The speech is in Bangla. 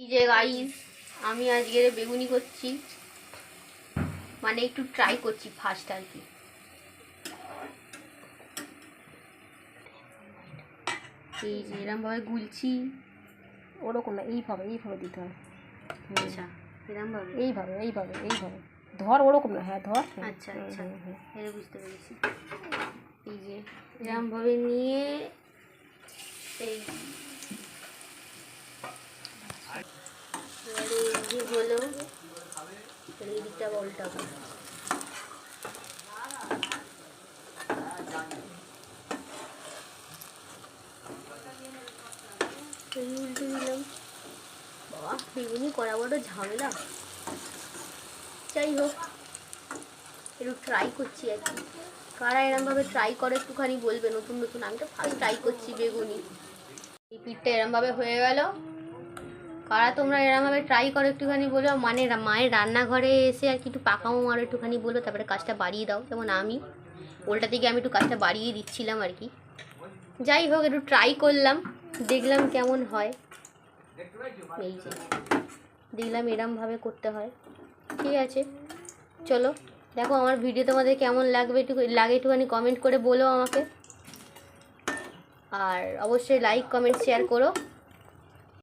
এই যে গাইস আমি আজকে বেগুনি করছি। মানে একটু ট্রাই করছি ফার্স্ট আর কি। এই যে এরমভাবে গুলছি। ওরকম না এইভাবে এইভাবে দিতে হয়। আচ্ছা এরমভাবে এইভাবে এইভাবে এইভাবে। ধর ওরকম না হ্যাঁ ধর। হ্যাঁ, আচ্ছা আচ্ছা। হুম। বুঝতে পেরেছি। এই যে এরমভাবে নিয়ে এই উল্টাবো উল্টে দিলাম। বাবা বেগুনি করা বড় ঝামেলা। যাই হোক, একটু ট্রাই করছি আর কি। কারা এরমভাবে ট্রাই করে একটুখানি বলবে, নতুন নতুন। আমি তো ফার্স্ট ট্রাই করছি বেগুনি। এই এরমভাবে হয়ে গেল। কারা তোমরা এরমভাবে ট্রাই করো একটুখানি বলো মানে মায়ের রান্নাঘরে এসে আর কি একটু পাকামো মারো একটুখানি বলো, তারপরে কাজটা বাড়িয়ে দাও। যেমন আমি উল্টা থেকে আমি একটু কাজটা বাড়িয়ে দিচ্ছিলাম আর কি। যাই হোক, একটু ট্রাই করলাম, দেখলাম কেমন হয়। এই যে, দেখলাম এরমভাবে করতে হয়। ঠিক আছে, চলো। দেখো আমার ভিডিও তোমাদের কেমন লাগবে একটু, লাগে একটুখানি কমেন্ট করে বলো আমাকে। আর অবশ্যই লাইক কমেন্ট শেয়ার করো।